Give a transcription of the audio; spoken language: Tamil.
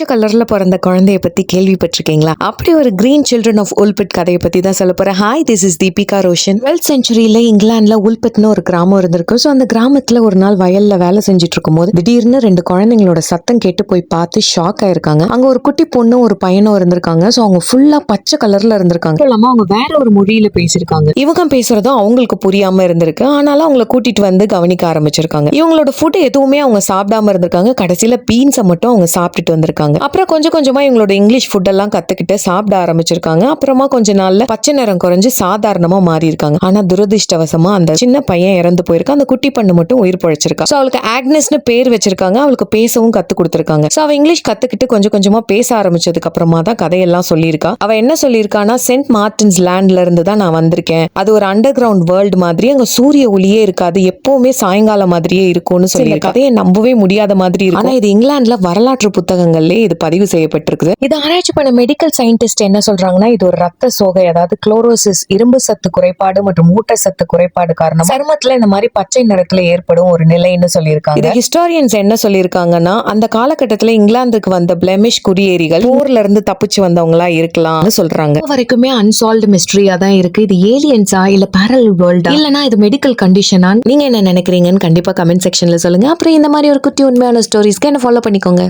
பச்சை கலர்ல பிறந்த குழந்தைய பத்தி கேள்விப்பட்டிருக்கீங்களா? அப்படி ஒரு கிரீன் சில்ட்ரன் ஆஃப் உல்பிட் கதையை பத்தி தான் சொல்ல போறேன். Hi this is Deepika Roshan twelfth செஞ்சுரியில இங்கிலாந்துல உல்பிட்னு ஒரு கிராமம் இருந்திருக்கு. ஸோ அந்த கிராமத்துல ஒரு நாள் வயல்ல வேலை செஞ்சுட்டு இருக்கும்போது திடீர்னு ரெண்டு குழந்தைங்களோட சத்தம் கேட்டு போய் பார்த்து ஷாக் ஆயிருக்காங்க. அங்க ஒரு குட்டி பொண்ணும் ஒரு பையனும் இருந்திருக்காங்க. ஸோ அவங்க ஃபுல்லா பச்சை கலர்ல இருந்திருக்காங்க. இல்லாம அவங்க வேற ஒரு மொழியில பேசியிருக்காங்க. இவங்க பேசுறதும் அவங்களுக்கு புரியாம இருந்திருக்கு. ஆனாலும் அவங்கள கூட்டிட்டு வந்து கவனிக்க ஆரம்பிச்சிருக்காங்க. இவங்களோட ஃபுட் எதுவுமே அவங்க சாப்பிடாம இருந்திருக்காங்க. கடைசியில பீன்ஸை மட்டும் அவங்க சாப்பிட்டுட்டு வந்திருக்காங்க. அப்புறம் கொஞ்சம் கொஞ்சமா இவங்களோட இங்கிலீஷ் ஃபுட் எல்லாம் கத்துக்கிட்டு சாப்பிட ஆரம்பிச்சிருக்காங்க. அப்புறமா கொஞ்ச நாள்ல பச்சை நிறம் குறைஞ்சு சாதாரணமா மாறி இருக்காங்க ஆனா துரதிர்ஷ்டவசமா அந்த சின்ன பையன் இறந்து போயிருக்கா அந்த குட்டி பண்ணு மட்டும் உயிர் பழைச்சிருக்கா. சோ அவளுக்கு ஆக்னஸ்னு பேர் வச்சிருக்காங்க. அவளுக்கு பேசவும் கத்து கொடுத்திருக்காங்க. சோ அவ இங்கிலீஷ் கத்துக்கிட்டு கொஞ்சம் கொஞ்சமா பேச ஆரம்பிச்சதுக்கு அப்புறமா தான் கதையெல்லாம் சொல்லியிருக்கா. அவ என்ன சொல்லியிருக்கானா சென்ட் மார்டின்ஸ் லேண்ட்ல இருந்து தான் நான் வந்திருக்கேன். அது ஒரு அண்டர் கிரவுண்ட் வேர்ல்டு மாதிரி. அங்க சூரிய ஒளியே இருக்காது. எப்பவுமே சாயங்காலம் மாதிரியே இருக்கும்னு சொல்லி கதையை நம்பவே முடியாத மாதிரி இருக்கும். ஆனா இது இங்கிலாந்துல வரலாற்று புத்தகங்கள்ல இது பதிவு செய்யப்பட்டிருக்குது. இது ஆராய்ச்சி பண்ண மெடிக்கல் சயின்டிஸ்ட் என்ன சொல்றாங்கன்னா இது ஒரு ரத்த சோகை அதாவது குளோரோசிஸ் இரும்பு சத்து குறைபாடு மற்றும் ஊட்டச்சத்து குறைபாடு காரணம் சருமத்துல இந்த மாதிரி பச்சை நிறத்துல ஏற்படும் ஒரு நிலைன்னு சொல்லியிருக்காங்க. இது ஹிஸ்டாரியன்ஸ் என்ன சொல்லியிருக்காங்கன்னா அந்த காலகட்டத்துல இங்கிலாந்துக்கு வந்த பிளெமிஷ் குடியேறிகள் போர்ல இருந்து தப்பிச்சு வந்தவங்களா இருக்கலாம்னு சொல்றாங்க. வரைக்குமே அன்சால்வ்டு மிஸ்ட்ரியா தான் இருக்கு. இது ஏலியன்ஸா இல்ல பேரல் வேர்ல்டா இல்லனா இது மெடிக்கல் கண்டிஷனா நீங்க என்ன நினைக்கிறீங்கன்னு கண்டிப்பா கமெண்ட் செக்ஷன்ல சொல்லுங்க. அப்புறம் இந்த மாதிரி ஒரு குட்டி உண்மையான ஸ்டோரிஸ்க்கு என்ன ஃபாலோ பண்ணிக்கோங்க.